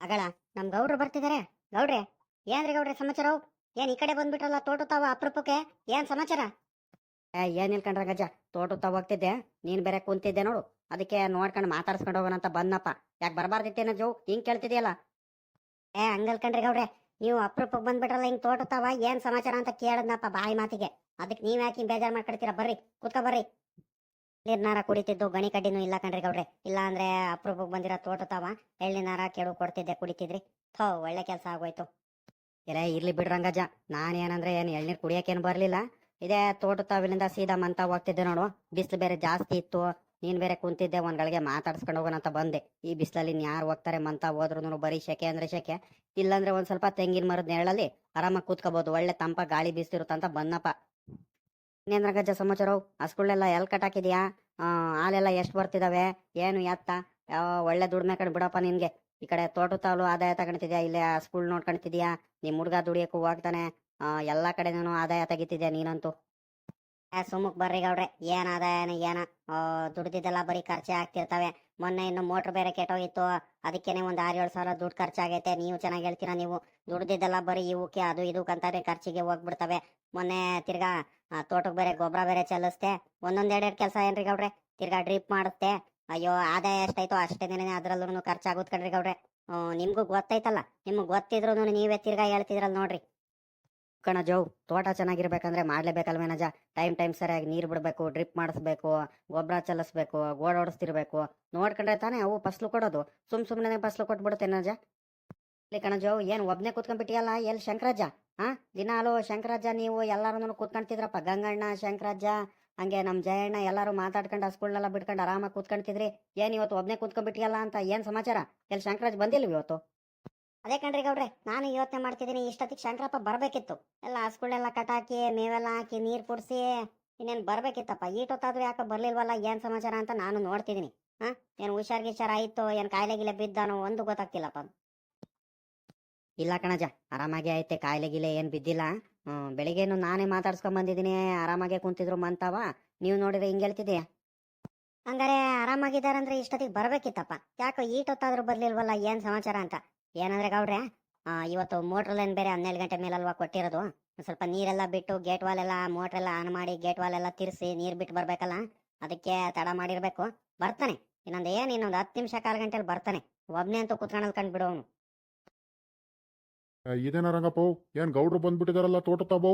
ಅಗಳ ನಮ್ ಗೌಡ್ರು ಬರ್ತಿದಾರೆ. ಗೌಡ್ರೆ ಏನ್ರಿ ಗೌಡ್ರೆ ಸಮಾಚಾರ? ಏನ್ ಈ ಕಡೆ ಬಂದ್ಬಿಟ್ರಲ್ಲ ತೋಟ ತಾವ ಅಪರೂಪಕ್ಕೆ? ಏನ್ ಸಮಾಚಾರ? ಏ ಏನ್ ಇಲ್ಕಂಡ್ರ ಗಜ ತೋಟ ತಾವ ಹೋಗ್ತಿದ್ದೆ. ನೀನ್ ಬೇರೆ ಕುಂತಿದ್ದೆ ನೋಡು. ಅದಕ್ಕೆ ನೋಡ್ಕೊಂಡು ಮಾತಾಡ್ಸ್ಕೊಂಡು ಹೋಗೋಣ ಅಂತ ಬಂದಪ್ಪ ಯಾಕೆ ಬರಬಾರ್ದಿತ್ತೇನ ಜೋ? ಹಿಂಗ್ ಕೇಳ್ತಿದ್ಯಲ್ಲ? ಏ ಹಂಗಲ್ ಕಣ್ರಿ ಗೌಡ್ರೆ ನೀವು ಅಪರೂಪಕ್ಕೆ ಬಂದ್ಬಿಟ್ರಲ್ಲ ಹಿಂಗ್ ತೋಟ ತಾವ ಏನ್ ಸಮಾಚಾರ ಅಂತ ಕೇಳದ್ನಪ್ಪ ಬಾಯಿ ಮಾತಿಗೆ. ಅದಕ್ಕೆ ನೀವ್ ಯಾಕೆ ಬೇಜಾರ್ ಮಾಡ್ಕೊಡ್ತೀರಾ? ಬರ್ರಿ ಕೂತ್ಕೊ ಬರ್ರಿ. ನೀರ್ನಾರ ಕುಡಿತಿದ್ದು ಗಣಿ ಕಡ್ಡಿನೂ ಇಲ್ಲ ಕಣ್ರಿ ಗೌಡ್ರೆ. ಇಲ್ಲ ಅಂದ್ರೆ ಬಂದಿರ ಬಂದಿರೋ ತೋಟ ತಾವ. ಎಳ್ಳಿನಾರ ಕೆಡು ಕೊಡ್ತಿದ್ದೆ ಕುಡಿತಿದ್ರಿ. ಥೋ, ಒಳ್ಳೆ ಕೆಲಸ ಆಗೋಯ್ತು. ಇರ, ಇರ್ಲಿ ಬಿಡ್ರಂಗಜ್ಜ ನಾನೇನಂದ್ರೆ ಏನು ಎಳ್ನೀರು ಕುಡಿಯೋಕೇನು ಬರಲಿಲ್ಲ. ಇದೇ ತೋಟ ತಾವಿಲಿಂದ ಸೀದಾ ಮಂತ ಹೋಗ್ತಿದ್ದೆ ನೋಡು. ಬಿಸಿಲು ಬೇರೆ ಜಾಸ್ತಿ ಇತ್ತು. ನೀನ್ ಬೇರೆ ಕುಂತಿದ್ದೆ, ಒಂದ್ ಗಳಿಗೆ ಮಾತಾಡ್ಸ್ಕೊಂಡು ಹೋಗೋಣ ಅಂತ ಬಂದೆ. ಈ ಬಿಸಿಲಲ್ಲಿ ಯಾರು ಹೋಗ್ತಾರೆ ಮಂತ ಹೋದ್ರು ಬರೀ ಶೆಕೆ ಅಂದ್ರೆ ಶೆಕೆ. ಇಲ್ಲಾಂದ್ರೆ ಒಂದ್ ಸ್ವಲ್ಪ ತೆಂಗಿನ ಮರದ ನೆರಳಲ್ಲಿ ಆರಾಮಾಗಿ ಕೂತ್ಕೋಬಹುದು ಒಳ್ಳೆ ತಂಪ, ಗಾಳಿ ಬೀಸ್ತಿರುತ್ತಂತ ಬಂದಪ್ಪ. ಇನ್ನೇಂದ್ರ ಗಜ್ಜ ಸಮಾಚಾರ ಹಸ್ಗಳೆಲ್ಲ ಎಲ್ ಕಟ್ಟಾಕಿದ್ಯಾ? ಹಾಲೆಲ್ಲ ಎಷ್ಟು ಬರ್ತಿದಾವೆ? ಏನು ಎತ್ತ? ಒಳ್ಳೆ ದುಡ್ಮೆ ಕಡೆ ಬಿಡಪ್ಪ ನಿನ್ಗೆ. ಈ ಕಡೆ ತೋಟ ತಾಲು ಆದಾಯ ತಗೊಂತಿದ್ಯಾ ಇಲ್ಲೇ ಸ್ಕೂಲ್ ನೋಡ್ಕೊಂತಿದ್ಯಾ ನಿಮ್ ಹುಡ್ಗ ದುಡಿಯಕ್ಕೂ ಹೋಗ್ತಾನೆ. ಎಲ್ಲಾ ಕಡೆನೂ ಆದಾಯ ತೆಗಿತಿದ್ಯಾ ನೀನಂತೂ? ಸುಮ್ಮಕ್ ಬರ್ರಿ ಗೌಡ್ರೆ. ಏನ್ ಆದಾಯನ ಏನ? ದುಡ್ದಿದ್ದೆಲ್ಲ ಬರೀ ಖರ್ಚೆ ಆಗ್ತಿರ್ತಾವೆ. ಮೊನ್ನೆ ಇನ್ನು ಮೋಟ್ರ್ ಬೇರೆ ಕೆಟ್ಟೋಗಿತ್ತು. ಅದಕ್ಕೇನೆ ಒಂದ್ ಆರ್ ಏಳು ಸಾವಿರ ದುಡ್ಡು ಖರ್ಚಾಗೈತೆ. ನೀವು ಚೆನ್ನಾಗಿ ಹೇಳ್ತೀರಾ ನೀವು? ದುಡ್ದಿದ್ದೆಲ್ಲ ಬರೀ ಇವಕ್ಕೆ ಅದು ಇದಕ್ಕಂತಾನೆ ಖರ್ಚಿಗೆ ಹೋಗ್ಬಿಡ್ತವೆ. ಮೊನ್ನೆ ತಿರ್ಗಾ ತೋಟಕ್ಕೆ ಬೇರೆ ಗೊಬ್ಬರ ಬೇರೆ ಚೆಲ್ಲಿಸ್ತೆ. ಒಂದೊಂದ್ ಕೆಲಸ ಏನ್ರಿ ಗೌಡ್ರೆ? ತಿರ್ಗಾ ಡ್ರಿಪ್ ಮಾಡುತ್ತೆ ಅಯ್ಯೋ ಆದಾಯ ಎಷ್ಟಾಯ್ತೋ ಅಷ್ಟೇ ಅದ್ರಲ್ಲೂ ಖರ್ಚಾಗುತ್ತೆ ಕಣ್ರಿ ಗೌಡ್ರೆ. ನಿಮ್ಗೂ ಗೊತ್ತೈತಲ್ಲ? ನಿಮ್ಗೆ ಗೊತ್ತಿದ್ರು ನೀವೇ ತಿರ್ಗಾ ಹೇಳ್ತಿದ್ರಲ್ಲ ನೋಡ್ರಿ. ಕಣ ಜೋ, ತೋಟ ಚೆನ್ನಾಗಿರ್ಬೇಕಂದ್ರೆ ಮಾಡ್ಲೇಬೇಕಲ್ವೇನಜ ಟೈಮ್ ಟೈಮ್ ಸರಿಯಾಗಿ ನೀರು ಬಿಡಬೇಕು, ಡ್ರಿಪ್ ಮಾಡಿಸ್ಬೇಕು ಗೊಬ್ಬರ ಚಲಿಸ್ಬೇಕು ಗೋಡ್ ಓಡಿಸ್ತಿರ್ಬೇಕು. ನೋಡ್ಕೊಂಡ್ರೆ ತಾನೇ ಅವು ಫಸ್ಲು ಕೊಡೋದು. ಸುಮ್ ಸುಮ್ಮನೆ ಫಸ್ಲು ಕೊಟ್ಬಿಡುತ್ತೆ ನಜ. ಇಲ್ಲಿ ಕಣಜೋ, ಏನು ಒಬ್ನೇ ಕೂತ್ಕೊಂಡ್ಬಿಟ್ಟಿಯಲ್ಲ ಎಲ್ಲಿ ಶಂಕರಾಜ ಹಾ ದಿನಾಲು ಶಂಕರಾಜ ನೀವು ಎಲ್ಲಾರು ಕೂತ್ಕೊಂಡ್ತಿದ್ರಪ್ಪ. ಗಂಗಣ್ಣ ಶಂಕರಾಜ ಹಂಗೆ ನಮ್ಮ ಜಯಣ್ಣ ಎಲ್ಲರೂ ಮಾತಾಡ್ಕೊಂಡು ಹಸ್ಗಳ್ನೆಲ್ಲ ಬಿಟ್ಕೊಂಡು ಆರಾಮಾಗಿ ಕೂತ್ಕೊಂಡ್ತಿದ್ರಿ. ಏನ್ ಇವತ್ತು ಒಬ್ನೇ ಕೂತ್ಕೊಂಡ್ಬಿಟ್ಟಿಯಲ್ಲ ಅಂತ ಏನು ಸಮಾಚಾರ? ಎಲ್ಲಿ ಶಂಕರಾಜ್ ಬಂದಿಲ್ವ ಇವತ್ತು? ಅದೇ ಕಣ್ರಿ ಗೌಡ್ರೆ, ನಾನು ಯೋಚನೆ ಮಾಡ್ತಿದ್ದೀನಿ, ಇಷ್ಟೊತ್ತಿಗೆ ಶಂಕರಪ್ಪ ಬರಬೇಕಿತ್ತು. ಎಲ್ಲ ಹಸ್ಕೊಳ್ಳೆಲ್ಲ ಕಟ್ ಹಾಕಿ ಮೇವೆಲ್ಲ ಹಾಕಿ, ನೀರು ಕುಡಿಸಿ, ಇನ್ನೇನ್ ಬರ್ಬೇಕಿತ್ತಪ್ಪ? ಈಟೊತ್ತಾದ್ರೂ ಯಾಕೆ ಬರಲಿಲ್ವಲ್ಲ, ಏನು ಸಮಾಚಾರ ಅಂತ ನಾನು ನೋಡ್ತಿದ್ದೀನಿ. ಹಾಂ ಏನು ಹುಷಾರ್ ಗಿಷಾರ್ ಆಯಿತು, ಏನ್ ಕಾಯಿಲೆ ಗಿಲೆ ಬಿದ್ದಾನೋ, ಒಂದು ಗೊತ್ತಾಗ್ತಿಲ್ಲಪ್ಪ. ಇಲ್ಲ ಕಣಜ, ಆರಾಮಾಗಿ ಐತೆ ಕಾಯಿಲೆ ಗಿಲೆ ಏನ್ ಬಿದ್ದಿಲ್ಲ. ಹ್ಮ್, ಬೆಳಿಗ್ಗೆನು ನಾನೇ ಮಾತಾಡ್ಸ್ಕೊಂಡ್ ಬಂದಿದ್ದೀನಿ. ಆರಾಮಾಗೆ ಕುಂತಿದ್ರು ಮಂತಾವ. ನೀವು ನೋಡಿದ್ರೆ ಹಿಂಗ್ ಹೇಳ್ತಿದೀಯ ಹಂಗಾರೆ ಆರಾಮಾಗಿದ್ದಾರಂದ್ರೆ ಇಷ್ಟೊತ್ತಿಗೆ ಬರ್ಬೇಕಿತ್ತಪ್ಪ. ಯಾಕೋ ಈಟೊತ್ತಾದ್ರೂ ಬರ್ಲಿಲ್ವಲ್ಲ, ಏನ್ ಸಮಾಚಾರ ಅಂತ. ಏನಂದ್ರೆ ಗೌಡ್ರೆ ಇವತ್ತು ಮೋಟ್ರ್ ಲೈನ್ ಬೇರೆ ಹನ್ನೆರಡು ಗಂಟೆ ಮೇಲಲ್ವಾ ಕೊಟ್ಟಿರೋದು. ಸ್ವಲ್ಪ ನೀರೆಲ್ಲ ಬಿಟ್ಟು ಗೇಟ್ ವಾಲ್ ಎಲ್ಲ, ಮೋಟ್ರ್ ಎಲ್ಲ ಆನ್ ಮಾಡಿ ಗೇಟ್ ವಾಲ್ ಎಲ್ಲ ತಿರ್ಸಿ ನೀರ್ ಬಿಟ್ಟು ಬರ್ಬೇಕಲ್ಲ, ಅದಕ್ಕೆ ತಡ ಮಾಡಿರ್ಬೇಕು. ಬರ್ತಾನೆ. ಇನ್ನೊಂದು ಏನ್, ಇನ್ನೊಂದು ಹತ್ತು ನಿಮಿಷ, ಕಾಲ್ ಗಂಟೆಲಿ ಬರ್ತಾನೆ. ಒಬ್ನೇ ಅಂತೂ ಕುತ್ಕೊಂಡಲ್ ಕಂಡು ಅವ್ನು. ಇದೇನ ರಂಗಪ್ಪ ಏನ್ ಗೌಡ್ರು ಬಂದ್ಬಿಟ್ಟಿದಾರಲ್ಲ ತೋಟ ತಾವು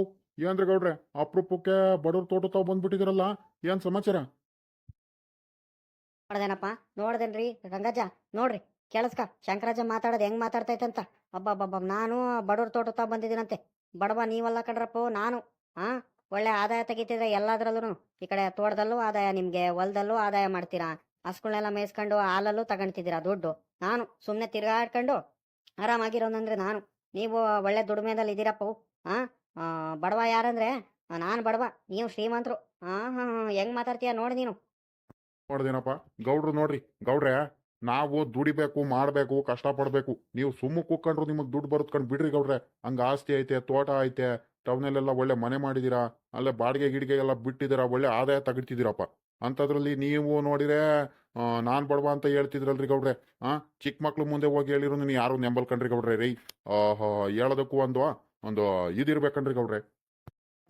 ಏನ್ರಿ ಗೌಡ್ರೆ, ಅಪ್ರೂಪಕ್ಕೆ ಬಡವ್ರ ತೋಟ ತಾವು ಬಂದ್ಬಿಟ್ಟಿದಾರಲ್ಲ, ಏನ್ ಸಮಾಚಾರ? ನೋಡ್ದೇನಪ್ಪ, ನೋಡ್ದೇನ್ರಿ ರಂಗಜ್ಜ, ನೋಡ್ರಿ, ಕೇಳಿಸ್ಕ ಶಂಕರಾಜ ಮಾತಾಡೋದು ಹೆಂಗ್ ಮಾತಾಡ್ತೈತಂತ. ಅಬ್ಬಬ್ಬಬ್ಬ, ನಾನು ಬಡವ್ರ ತೋಟ ತಾ ಬಂದಿದ್ದೀನಂತೆ. ಬಡವ ನೀವಲ್ಲ ಕಣ್ರಪ್ಪ, ನಾನು ಹಾ ಒಳ್ಳೆ ಆದಾಯ ತೆಗಿತಿದ್ರೆ ಎಲ್ಲಾದ್ರಲ್ಲೂ ಈ ಕಡೆ ತೋಟದಲ್ಲೂ ಆದಾಯ, ನಿಮ್ಗೆ ಹೊಲದಲ್ಲೂ ಆದಾಯ ಮಾಡ್ತೀರಾ? ಹಸ್ಗಳ್ನೆಲ್ಲ ಮೇಯಿಸ್ಕೊಂಡು ಹಾಲಲ್ಲೂ ತಗೊಂತಿದ್ದೀರಾ ದುಡ್ಡು? ನಾನು ಸುಮ್ಮನೆ ತಿರ್ಗಾಡ್ಕೊಂಡು ಆರಾಮಾಗಿರೋನಂದ್ರೆ ನಾನು. ನೀವು ಒಳ್ಳೆ ದುಡಿಮೆದಲ್ಲಿ ಇದ್ದೀರಪ್ಪ ಹಾ ಬಡವ ಯಾರಂದ್ರೆ ನಾನು ಬಡವ, ನೀವು ಶ್ರೀಮಂತರು. ಹಾಂ ಹಾಂ, ಹೆಂಗ್ ಮಾತಾಡ್ತೀಯ ನೋಡಿ ನೀನು. ನೋಡ್ದೇನಪ್ಪ, ಗೌಡ್ರು ನೋಡ್ರಿ, ಗೌಡ್ರೆ, ನಾವು ದುಡಿಬೇಕು, ಮಾಡಬೇಕು ಕಷ್ಟ ಪಡ್ಬೇಕು ನೀವು ಸುಮ್ಮ ಕೂತ್ಕೊಂಡ್ರು ನಿಮಗೆ ದುಡ್ಡು ಬರುತ್ಕೊಂಡ್ ಬಿಡ್ರಿ ಗೌಡ್ರೆ. ಹಂಗೆ ಆಸ್ತಿ ಐತೆ, ತೋಟ ಐತೆ, ಟೌನಲ್ಲೆಲ್ಲ ಒಳ್ಳೆ ಮನೆ ಮಾಡಿದೀರಾ, ಅಲ್ಲೇ ಬಾಡಿಗೆ ಗಿಡಿಗೆ ಎಲ್ಲ ಬಿಟ್ಟಿದ್ದೀರಾ ಒಳ್ಳೆ ಆದಾಯ ತೆಗಿತಿದ್ದೀರಪ್ಪ ಅಂಥದ್ರಲ್ಲಿ ನೀವು ನೋಡಿದ್ರೆ ನಾನ್ ಬಡವ ಅಂತ ಹೇಳ್ತಿದ್ರಲ್ರಿ ಗೌಡ್ರೆ. ಆ ಚಿಕ್ಕ ಮಕ್ಳು ಮುಂದೆ ಹೋಗಿ ಹೇಳಿರು ನೀನು ಯಾರು ನೆಂಬಲ್ಕಂಡ್ರಿ ಗೌಡ್ರೆ ರೀ. ಓಹೋ ಹೇಳೋದಕ್ಕೂ ಒಂದು ಒಂದು ಇದಿರ್ಬೇಕನ್ರಿ ಗೌಡ್ರೆ.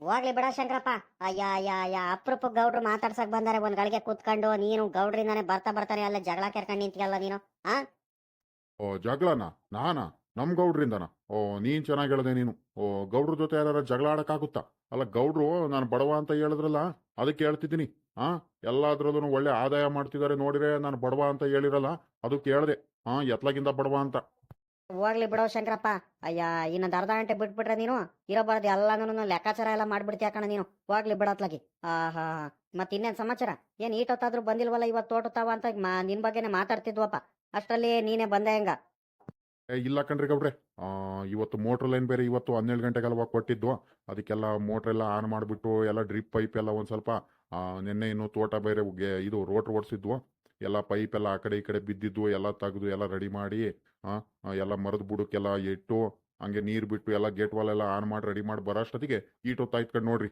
ಹೋಗ್ಲಿ ಬಿಡ ಶಂಕರಪ್ಪ. ಅಯ್ಯ ಅಯ್ಯ ಅಪ್ರೂಪ ಗೌಡ್ರು ಮಾತಾಡ್ಸಕ್ ಬಂದಾರೆ ಒಂದ್ ಗಳಿಗೆ ಕೂತ್ಕೊಂಡು ನೀನು ಗೌಡ್ರಿಂದಾನೆ ಬರ್ತಾ ಬರ್ತಾನೆ ಅಲ್ಲ ಜಗಳ ಕೆರ್ಕೊಂಡು ನಿಂತಿಯಲ್ಲ ನೀನು ಓ ಜಗಳನ? ನಾನಾ? ನಮ್ ಗೌಡ್ರಿಂದನ? ಓ ನೀನ್ ಚೆನ್ನಾಗಿ ಹೇಳ್ದೆ ನೀನು. ಓ ಗೌಡ್ರ ಜೊತೆ ಯಾರ ಜಗಳ ಆಡಕ್ಕಾಗುತ್ತಾ? ಅಲ್ಲ ಗೌಡ್ರು ನಾನು ಬಡವ ಅಂತ ಹೇಳಿದ್ರಲ್ಲ ಅದಕ್ಕೆ ಹೇಳ್ತಿದ್ದೀನಿ. ಹಾ ಎಲ್ಲಾದ್ರಲ್ಲೂ ಒಳ್ಳೆ ಆದಾಯ ಮಾಡ್ತಿದ್ದಾರೆ ನೋಡಿದ್ರೆ ನಾನು ಬಡವ ಅಂತ ಹೇಳಿರಲ್ಲ ಅದು ಕೇಳಿದೆ. ಹಾ ಎತ್ಲಾಗಿಂದ ಬಡವ ಅಂತ. ಹೋಗ್ಲಿ ಬಿಡೋ ಶಂಕರಪ್ಪ. ಅಯ್ಯ ಇನ್ನೊಂದು ಅರ್ಧ ಗಂಟೆ ಬಿಟ್ಬಿಟ್ರೆ ನೀನು ಇರೋಬಾರ್ದು ಎಲ್ಲಾನು ಲೆಕ್ಕಾಚಾರ ಎಲ್ಲ ಮಾಡ್ಬಿಡ್ತೀಯ ಕಣ ನೀನು. ಹೋಗ್ಲಿ ಬಿಡತ್ಲಾಗಿ ಆಹಾ ಮತ್ ಇನ್ನೇನ್ ಸಮಾಚಾರ? ಏನ್ ಈಟೊತ್ತಾದ್ರೂ ಬಂದಿಲ್ವಲ್ಲ ಇವತ್ತು ತೋಟತಾವ ಅಂತ ನಿನ್ ಬಗ್ಗೆನೇ ಮಾತಾಡ್ತಿದ್ವಪ್ಪ. ಅಷ್ಟರಲ್ಲಿ ನೀನೇ ಬಂದೆ ಹೆಂಗ. ಇಲ್ಲ ಕಣ್ರಿ ಗೌಡ್ರೆ. ಆ, ಇವತ್ತು ಮೋಟ್ರ್ ಲೈನ್ ಬೇರೆ ಇವತ್ತು ಹನ್ನೆರಡು ಗಂಟೆಗೆಲ್ಲ ಕೊಟ್ಟಿದ್ವು ಅದಕ್ಕೆಲ್ಲ ಮೋಟ್ರ್ ಎಲ್ಲ ಆನ್ ಮಾಡಿಬಿಟ್ಟು ಎಲ್ಲ ಡ್ರಿಪ್ ಪೈಪ್ ಎಲ್ಲ ಒಂದು ಸ್ವಲ್ಪ ನಿನ್ನೆ ಇನ್ನು ತೋಟ ಬೇರೆ ಇದು ರೋಟ್ರ್ ಓಡಿಸಿದ್ವು. ಎಲ್ಲ ಪೈಪ್ ಎಲ್ಲ ಆ ಕಡೆ ಈ ಕಡೆ ಬಿದ್ದಿದ್ವು ಎಲ್ಲ ತೆಗೆದು, ಎಲ್ಲ ರೆಡಿ ಮಾಡಿ ಎಲ್ಲ ಮರದ ಬುಡಕ್ಕೆಲ್ಲ ಇಟ್ಟು, ಹಂಗೆ ನೀರು ಬಿಟ್ಟು ಎಲ್ಲ ಗೇಟ್ ವಾಲ್ ಎಲ್ಲ ಆನ್ ಮಾಡಿ ರೆಡಿ ಮಾಡಿ ಬರೋ ಅಷ್ಟೊತ್ತಿಗೆ ಈಟೊತ್ತಾಯ್ತು ಕಣ್ ನೋಡ್ರಿ.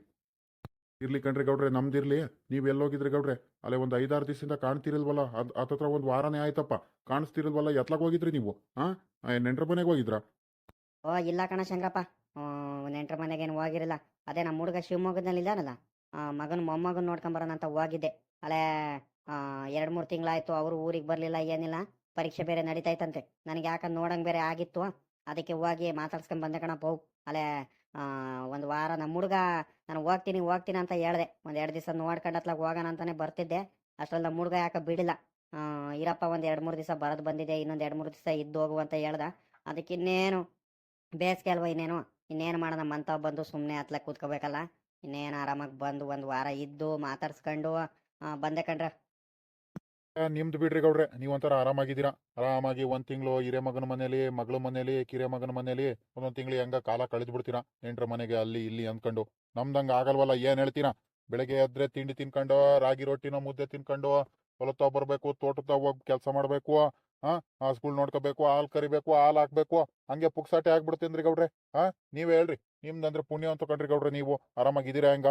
ಇರ್ಲಿ ಕಣ್ರಿ ಗೌಡ್ರೆ, ನಮ್ದಿರ್ಲಿ. ನೀವು ಎಲ್ಲೋಗಿದ್ರಿ ಗೌಡ್ರೆ. ಅಲ್ಲೇ ಒಂದು ಐದಾರು ದಿವಸದಿಂದ ಕಾಣ್ತಿರಲ್ವಲ್ಲ, ಅದು ಹತ್ರ ಒಂದು ವಾರನೇ ಆಯ್ತಪ್ಪ. ಕಾಣಿಸ್ತಿರಲ್ವಲ್ಲ ಎತ್ಲಾಗ ಹೋಗಿದ್ರಿ ನೀವು ಹಾಂ ನೆಂಟ್ರ ಮನೆಗೆ ಹೋಗಿದ್ರಾ? ಓ, ಇಲ್ಲ ಕಣ ಶಂಕರಪ್ಪ. ನೆಂಟ್ರ ಮನೆಗೇನು ಹೋಗಿರಲ್ಲ. ಅದೇ ನಮ್ಮ ಹುಡುಗ ಶಿವಮೊಗ್ಗದಲ್ಲಿ ಇದ್ದಾನಲ್ಲ ಮಗನ ಮೊಮ್ಮಗನ ನೋಡ್ಕೊಂಬರೋಣ ಅಂತ ಹೋಗಿದ್ದೆ. ಅಲ್ಲೇ ಎರಡು ಮೂರು ತಿಂಗಳಾಯ್ತು, ಅವರು ಊರಿಗೆ ಬರಲಿಲ್ಲ, ಏನಿಲ್ಲ. ಪರೀಕ್ಷೆ ಬೇರೆ ನಡೀತೈತಂತೆ. ನನಗೆ ಯಾಕ ನೋಡಂಗ್ ಬೇರೆ ಆಗಿತ್ತು? ಅದಕ್ಕೆ ಹೋಗಿ ಮಾತಾಡ್ಸ್ಕೊಂಡ್ ಬಂದೆ ಕಣಪ್ಪ ಹೋಗ್ ಅಲ್ಲೇ ಒಂದು ವಾರ ನಮ್ಮ ಹುಡುಗ, ನಾನು ಹೋಗ್ತೀನಿ ಹೋಗ್ತೀನಿ ಅಂತ ಹೇಳ್ದೆ. ಒಂದು ಎರಡು ದಿವಸ ನೋಡ್ಕೊಂಡು ಅತ್ಲಾಗ ಹೋಗೋಣ ಅಂತಾನೆ ಬರ್ತಿದ್ದೆ. ಅಷ್ಟ್ರಲ್ಲಿ ನಮ್ಮ ಹುಡುಗ ಯಾಕ ಬಿಡಿಲ್ಲ. ಇರಪ್ಪ, ಒಂದು ಎರಡು ಮೂರು ದಿವಸ ಬರೋದು ಬಂದಿದೆ ಇನ್ನೊಂದು ಎರಡು ಮೂರು ದಿವಸ ಇದ್ದು ಹೋಗು ಅಂತ ಹೇಳ್ದ. ಅದಕ್ಕೆ ಇನ್ನೇನು, ಬೇಸಿಗೆ ಅಲ್ವ ಇನ್ನೇನು? ಇನ್ನೇನು ಮಾಡೋಣ? ಮಂತ ಬಂದು ಸುಮ್ಮನೆ ಹತ್ಲಾಗ ಕೂತ್ಕೋಬೇಕಲ್ಲ. ಇನ್ನೇನು ಆರಾಮಾಗಿ ಬಂದು ಒಂದು ವಾರ ಇದ್ದು ಮಾತಾಡ್ಸ್ಕೊಂಡು ಬಂದೆ ಕಣ್ರ. ನಿಮ್ದು ಬಿಡ್ರಿ ಗೌಡ್ರೆ ನೀವೊಂಥರ ಆರಾಮಾಗಿದ್ದೀರಾ? ಆರಾಮಾಗಿ ಒಂದ್ ತಿಂಗಳು ಹಿರೇ ಮಗನ ಮನೇಲಿ, ಮಗಳ ಮನೇಲಿ ಕಿರೇ ಮಗನ ಮನೇಲಿ, ಒಂದೊಂದು ತಿಂಗಳು ಹೆಂಗ ಕಾಲ ಕಳೆದು ಬಿಡ್ತೀರಾ ನೆಂಟ್ರ ಮನೆಗೆ ಅಲ್ಲಿ ಇಲ್ಲಿ ಅಂದ್ಕೊಂಡು. ನಮ್ದಂಗ ಆಗಲ್ವಲ್ಲ, ಏನ್ ಹೇಳ್ತೀರಾ? ಬೆಳಗ್ಗೆ ಎದ್ರೆ ತಿಂಡಿ ತಿನ್ಕೊಂಡು, ರಾಗಿ ರೊಟ್ಟಿನ ಮುದ್ದೆ ತಿನ್ಕೊಂಡು, ಹೊಲತ್ತ ಬರ್ಬೇಕು ತೋಟದ ಹೋಗಿ ಕೆಲಸ ಮಾಡಬೇಕು ಹಾ ಸ್ಕೂಲ್ ನೋಡ್ಕೋಬೇಕು, ಹಾಲು ಕರಿಬೇಕು, ಹಾಲು ಹಾಕ್ಬೇಕು, ಹಂಗೆ ಪುಕ್ಸಾಟೆ ಆಗ್ಬಿಡ್ತೇನ್ರಿ ಗೌಡ್ರೆ ಹಾ ನೀವೇ ಹೇಳ್ರಿ. ನಿಮ್ದಂದ್ರೆ ಪುಣ್ಯ ಅಂತ ಕಂಡ್ರಿ ಗೌಡ್ರ ನೀವು. ಆರಾಮಾಗಿದ್ದೀರಾ ಹೆಂಗ?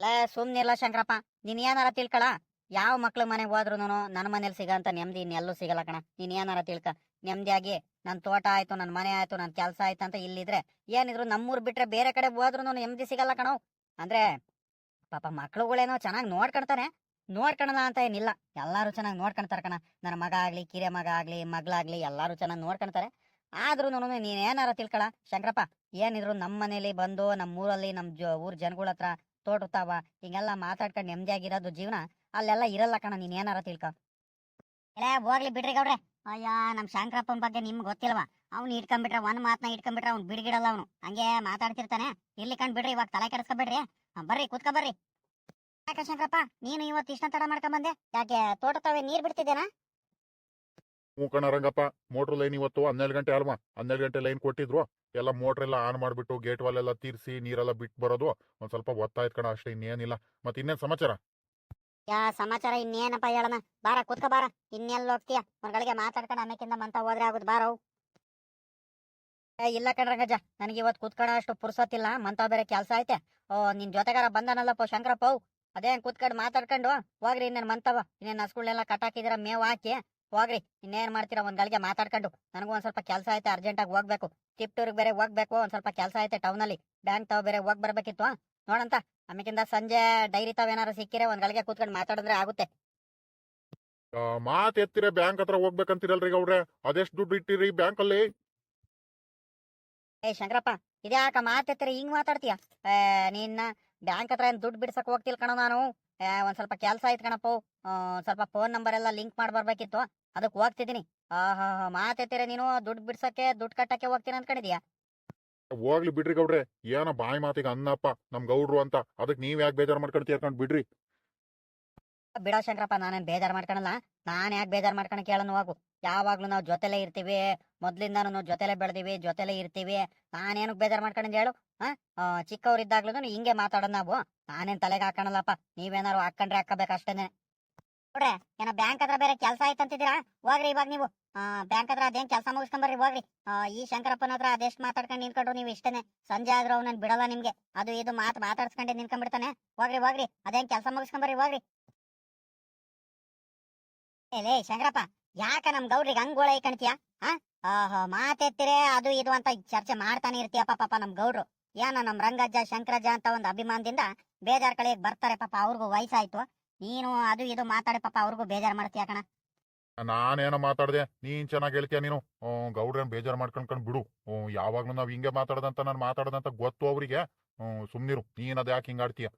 ಲೇ ಸುಮ್ನಿರ್ಲ ಶಂಕರಪ್ಪ. ನೀನ್ ಏನಾರ ತಿಳ್ಕಳ? ಯಾವ ಮಕ್ಳ ಮನೆಗೆ ಹೋದ್ರು ನನ್ನ ಮನೇಲಿ ಸಿಗಂತ ನೆಮ್ಮದಿ ಇನ್ನೆಲ್ಲೂ ಸಿಗಲ್ಲ ಕಣ. ನೀನ್ ಏನಾರ ತಿಳ್ಕ. ನೆಮ್ಮದಿಯಾಗಿ ನನ್ ತೋಟ ಆಯ್ತು, ನನ್ ಮನೆ ಆಯ್ತು, ನನ್ ಕೆಲಸ ಆಯ್ತು ಅಂತ ಇಲ್ಲಿದ್ರೆ ಏನಿದ್ರು ನಮ್ಮೂರ್ ಬಿಟ್ರೆ ಬೇರೆ ಕಡೆ ಹೋದ್ರು ನೆಮ್ಮದಿ ಸಿಗಲ್ಲ ಕಣ. ಅಂದ್ರೆ ಪಾಪ ಮಕ್ಳುಗಳೇನೋ ಚೆನ್ನಾಗಿ ನೋಡ್ಕೊಳ್ತಾನೆ ನೋಡ್ಕೊಳಲ್ಲ ಅಂತ ಏನಿಲ್ಲ. ಎಲ್ಲಾರು ಚೆನ್ನಾಗಿ ನೋಡ್ಕೊಂತಾರ ಕಣ. ನನ್ನ ಮಗ ಆಗ್ಲಿ ಕಿರೆ ಮಗ ಆಗ್ಲಿ, ಮಗ್ಳಾಗ್ಲಿ ಎಲ್ಲಾರು ಚೆನ್ನಾಗಿ ನೋಡ್ಕೊಂತಾರೆ ಆದ್ರೂ ನೀನ್ ಏನಾರ ತಿಳ್ಕೊಳ. ಶಂಕರಪ್ಪ, ಏನಿದ್ರು ನಮ್ಮ ಮನೇಲಿ ಬಂದು ನಮ್ಮ ಊರಲ್ಲಿ ನಮ್ ಊರ್ ಜನಗಳ ಹತ್ರ ತೋಟತಾವ ಹಿಂಗೆಲ್ಲ ಮಾತಾಡ್ಕೊಂಡು ನೆಮ್ಮದಿಯಾಗಿರೋದು ಜೀವನ ಅಲ್ಲೆಲ್ಲ ಇರಲ್ಲ ಕಣ, ನೀನ್ ಏನಾರ ತಿಳ್ಕ. ಏ ಹೋಗ್ಲಿ ಬಿಡ್ರಿ ಗೌಡ್ರೆ. ಅಯ್ಯ, ನಮ್ ಶಂಕರಪ್ಪನ ಬಗ್ಗೆ ನಿಮ್ಗೆ ಗೊತ್ತಿಲ್ವಾ? ಅವ್ನು ಇಟ್ಕೊಂಡ್ಬಿಟ್ರೆ ಒಂದ್ ಮಾತನ್ನ ಇಟ್ಕೊಂಡ್ಬಿಟ್ರೆ ಅವ್ನು ಬಿಡ್ಗಿಡಲ್ಲ ಅವನು. ಹಂಗೆ ಮಾತಾಡ್ತಿರ್ತಾನೆ. ಇರ್ಲಿ ಕಂಡ್ ಬಿಡ್ರಿ, ಇವಾಗ ತಲೆ ಕೆಡಿಸ್ಕೊಬೇಡ್ರಿ. ಬರ್ರಿ ಕುತ್ಕೊಬರ್ರಿ ಯಾಕೆ ಶಂಕರಪ್ಪ, ನೀನು ಇವತ್ತು ಇಷ್ಟ ತಡ ಮಾಡ್ಕೊಂಡ್ ಬಂದೆ? ಯಾಕೆ ತೋಟತಾವೆ ನೀರ್ ಬಿಡ್ತಿದ್ದೇನಾ? ಹ್ಞೂ ಕಣ ರಂಗಪ್ಪ ಮೋಟರ್ ಲೈನ್ ಇವತ್ತು ಹನ್ನೆರಡು ಗಂಟೆ ಅಲ್ವಾ? ಹನ್ನೆರಡು ಗಂಟೆ ಲೈನ್ ಕೊಟ್ಟಿದ್ರು. ಎಲ್ಲ ಮೋಟರ್ ಎಲ್ಲ ಆನ್ ಮಾಡ್ಬಿಟ್ಟು ಗೇಟ್ ವಾಲೆಲ್ಲ ತೀರ್ಸಿ ನೀರೆಲ್ಲ ಬಿಟ್ಟು ಬರೋದು. ಒಂದ್ ಸ್ವಲ್ಪ ಒತ್ತಾಯ್ತು ಕಣ, ಅಷ್ಟೇ ಇನ್ನೇನಿಲ್ಲ. ಮತ್ತೆ ಇನ್ನೇನ್ ಸಮಾಚಾರ? ಯಾ, ಸಮಾಚಾರ ಇನ್ನೇನಪ್ಪ ಹೇಳಣ ಬಾರ, ಕುತ್ಕ ಬಾರ. ಇನ್ನೆಲ್ಲ ಹೋಗ್ತೀಯ? ಅವ್ರಗಳಿಗೆ ಮಾತಾಡ್ಕೊಂಡು ಆಮೇಕಿಂದ ಮಂತ ಹೋದ್ರೆ ಆಗುದು. ಬಾರವು ಇಲ್ಲ ಕಣ್ರಂಗಜ್ಜ ನನಗೆ ಇವತ್ತು ಕೂತ್ಕೊಳ್ಳೋ ಅಷ್ಟು ಪುರ್ಸೊತ್ತಿಲ್ಲ ಮಂತ ಬೇರೆ ಕೆಲಸ ಐತೆ. ಓ, ನಿನ್ ಜೊತೆಗಾರ ಬಂದನಲ್ಲಪ್ಪ ಶಂಕರಪ್ಪ ಅದೇ ಕುತ್ಕೊಂಡು ಮಾತಾಡ್ಕೊಂಡು? ಹೋಗ್ರಿ, ಇನ್ನೇನ್ ಮಂತವ. ಇನ್ನೇನ್ ಕಟ್ ಕಟ್ಟಾಕಿದಿರ ಮೇವು ಹಾಕಿ. ಹೋಗ್ರಿ ಇನ್ನೇನ್ ಮಾಡ್ತೀರಾ? ಒಂದ್ ಗಳಿಗೆ ಮಾತಾಡ್ಕೊಂಡು ನನಗೂ ಒಂದ್ ಸ್ವಲ್ಪ ಕೆಲಸ ಐತೆ ಅರ್ಜೆಂಟಾಗಿ ಹೋಗ್ಬೇಕು. ತಿಪ್ಟೂರ್ಗ್ ಬೇರೆ ಹೋಗ್ಬೇಕು ಒಂದ್ ಸ್ವಲ್ಪ ಕೆಲಸ ಐತೆ ಟೌನ್ ಅಲ್ಲಿ. ಬ್ಯಾಂಕ್ ತಾವ್ ಬೇರೆ ಹೋಗ್ ಬರ್ಬೇಕಿತ್ತು ನೋಡಂತ. ಆಮೇಕಿಂದ ಸಂಜೆ ಡೈರಿ ತಾವ್ ಏನಾರ ಸಿಕ್ಕಿರೆ ಒಂದ್ ಗಳಿಗೆ ಕೂತ್ಕೊಂಡು ಮಾತಾಡಿದ್ರೆ ಆಗುತ್ತೆ. ಮಾತ್ ಎತ್ತಿರ ಬ್ಯಾಂಕ್ ಹತ್ರ ಹೋಗ್ಬೇಕಂತೀರಲ್ರಿ ಗೌಡ್ರೆ. ಅದೆಷ್ಟು ದುಡ್ಡು ಇಟ್ಟಿರಿ ಬ್ಯಾಂಕ್ ಅಲ್ಲಿ? ಏ ಶಂಕರಪ್ಪ ಇದ್ಯಾಕ ಎತ್ತಿರ? ಹಿಂಗ್ ಮಾತಾಡ್ತೀಯ? ನಿನ್ನ ಬ್ಯಾಂಕ್ ಹತ್ರ ಏನ್ ದುಡ್ಡು ಬಿಡ್ಸಕ್ ಹೋಗ್ತಿಲ್ ಕಣ ನಾನು. ಒಂದ್ ಸ್ವಲ್ಪ ಕೆಲಸ ಆಯ್ತು ಕಣಪ್ಪ. ಸ್ವಲ್ಪ ಫೋನ್ ನಂಬರ್ ಎಲ್ಲ ಲಿಂಕ್ ಮಾಡಿ ಬರ್ಬೇಕಿತ್ತು. ಅದಕ್ಕೆ ಹೋಗ್ತಿದ್ದೀನಿ. ಆಹಾ ಮಾತೆತ್ತೀರ, ನೀನು ದುಡ್ಡು ಬಿಡ್ಸಕ್ಕೆ, ದುಡ್ಡು ಕಟ್ಟಕ್ಕೆ ಹೋಗ್ತೀನಿ ಅನ್ಕೊಂಡಿದ್ಯಾ ಹೋಗ್ಲಿ ಬಿಡ್ರಿ ಗೌಡ್ರೆ. ಏನೋ ಬಾಯಿ ಮಾತಿಗೆ ಅನ್ನಪ್ಪ, ನಮ್ ಗೌಡ್ರು ಅಂತ. ಅದಕ್ಕೆ ನೀವ್ ಯಾಕೆ ಬೇಜಾರ್ ಮಾಡ್ಕೊಂಡು ತೀರ್ಕೊಂಡ್ ಬಿಡ್ರಿ. ಬಿಡೋ ಶಂಕರಪ್ಪ ನಾನೇನ್ ಬೇಜಾರ್ ಮಾಡ್ಕೊಳಲ್ಲ ನಾನ್ ಯಾಕೆ ಬೇಜಾರ್ ಮಾಡ್ಕೊಂಡು ಕೇಳೋನು ಹೋಗು. ಯಾವಾಗ್ಲೂ ನಾವು ಜೊತೆಲೇ ಇರ್ತೀವಿ. ಮೊದ್ಲಿಂದಾನು ಜೊತೆಲೆ ಬೆಳ್ದಿವಿ ಜೊತೆಲೆ ಇರ್ತೀವಿ. ನಾನೇನಕ್ ಬೇಜಾರ್ ಮಾಡ್ಕೊಂಡು ಹೇಳು? ಹಾ? ಚಿಕ್ಕವ್ರಿದ್ದಾಗ್ಲೂ ಹಿಂಗೆ ಮಾತಾಡೋದು ನಾವು. ನಾನೇನ್ ತಲೆಗೆ ಹಾಕಣಲ್ಲಪ್ಪ? ನೀವೇನಾರು ಹಾಕೊಂಡ್ರೆ ಹಾಕಬೇಕು ಅಷ್ಟೇನೆ. ನೋಡ್ರೆ ಏನೋ ಬ್ಯಾಂಕ್ ಹತ್ರ ಬೇರೆ ಕೆಲಸ ಆಯ್ತಂತಿದ್ದೀರಾ ಹೋಗ್ರಿ ಇವಾಗ ನೀವು. ಬ್ಯಾಂಕ್ ಹತ್ರ ಅದೇನ್ ಕೆಲಸ ಮುಗಿಸ್ಕೊಂಬರ್ರಿ ಹೋಗ್ರಿ. ಆ, ಈ ಶಂಕರಪ್ಪನ ಹತ್ರ ಅದೆಷ್ಟು ಮಾತಾಡ್ಕೊಂಡು ನಿಂತ್ಕೊಂಡ್ರು ನೀವು ಇಷ್ಟೇನೆ. ಸಂಜೆ ಆದ್ರೂ ಅವ್ನನ್ ಬಿಡಲ್ಲ ನಿಮ್ಗೆ. ಅದು ಇದು ಮಾತು ಮಾತಾಡ್ಸ್ಕೊಂಡೆ ನಿಂತ್ಕೊಂಡ್ಬಿಡ್ತಾನೆ. ಹೋಗ್ರಿ ಹೋಗ್ರಿ. ಅದೇನ್ ಕೆಲಸ ಮುಗಿಸ್ಕೊಂಬರ್ರಿ ಹೋಗ್ರಿ. ಏಲೇ ಶಂಕರಪ್ಪ, ಯಾಕ ನಮ್ ಗೌಡ್ರಿಗೆ ಹಂಗೋಳ ಕಣ್ತೀಯ? ಆ ಆಹೋ ಮಾತೆತ್ತಿರೇ, ಅದು ಇದು ಅಂತ ಚರ್ಚೆ ಮಾಡ್ತಾನೆ ಇರ್ತೀಯಪ್ಪ ಪಾಪ ನಮ್ ಗೌಡ್ರು. ಏನ ನಮ್ ರಂಗಜ್ಜ, ಶಂಕರಜ್ಜ ಅಂತ ಒಂದು ಅಭಿಮಾನದಿಂದ ಬೇಜಾರ್ ಕಳಿಯಕ್ ಬರ್ತಾರೆ ಪಾಪ, ಅವ್ರಿಗೂ ವಯಸ್ಸಾಯ್ತು. ನೀನು ಅದು ಇದು ಮಾತಾಡಿ ಪಾಪ, ಅವ್ರಿಗೂ ಬೇಜಾರ್ ಮಾಡ್ತೀಯ ಕಣ? ನಾನೇನೋ ಮಾತಾಡ್ದೆ? ನೀನ್ ಚೆನ್ನಾಗಿ ಹೇಳ್ತೀಯ ನೀನು? ಗೌಡ್ರೇನ್ ಬೇಜಾರ್ ಮಾಡ್ಕೊಂಡ್ಕೊಂಡ್ ಬಿಡು. ಯಾವಾಗ್ಲೂ ನಾವ್ ಹಿಂಗೆ ಮಾತಾಡದಂತ ನಾನು ಮಾತಾಡದಂತ ಗೊತ್ತು ಅವ್ರಿಗೆ. ಸುಮ್ನಿರು, ನೀನ್ ಅದ್ ಯಾಕೆ ಹಿಂಗಾಡ್ತೀಯ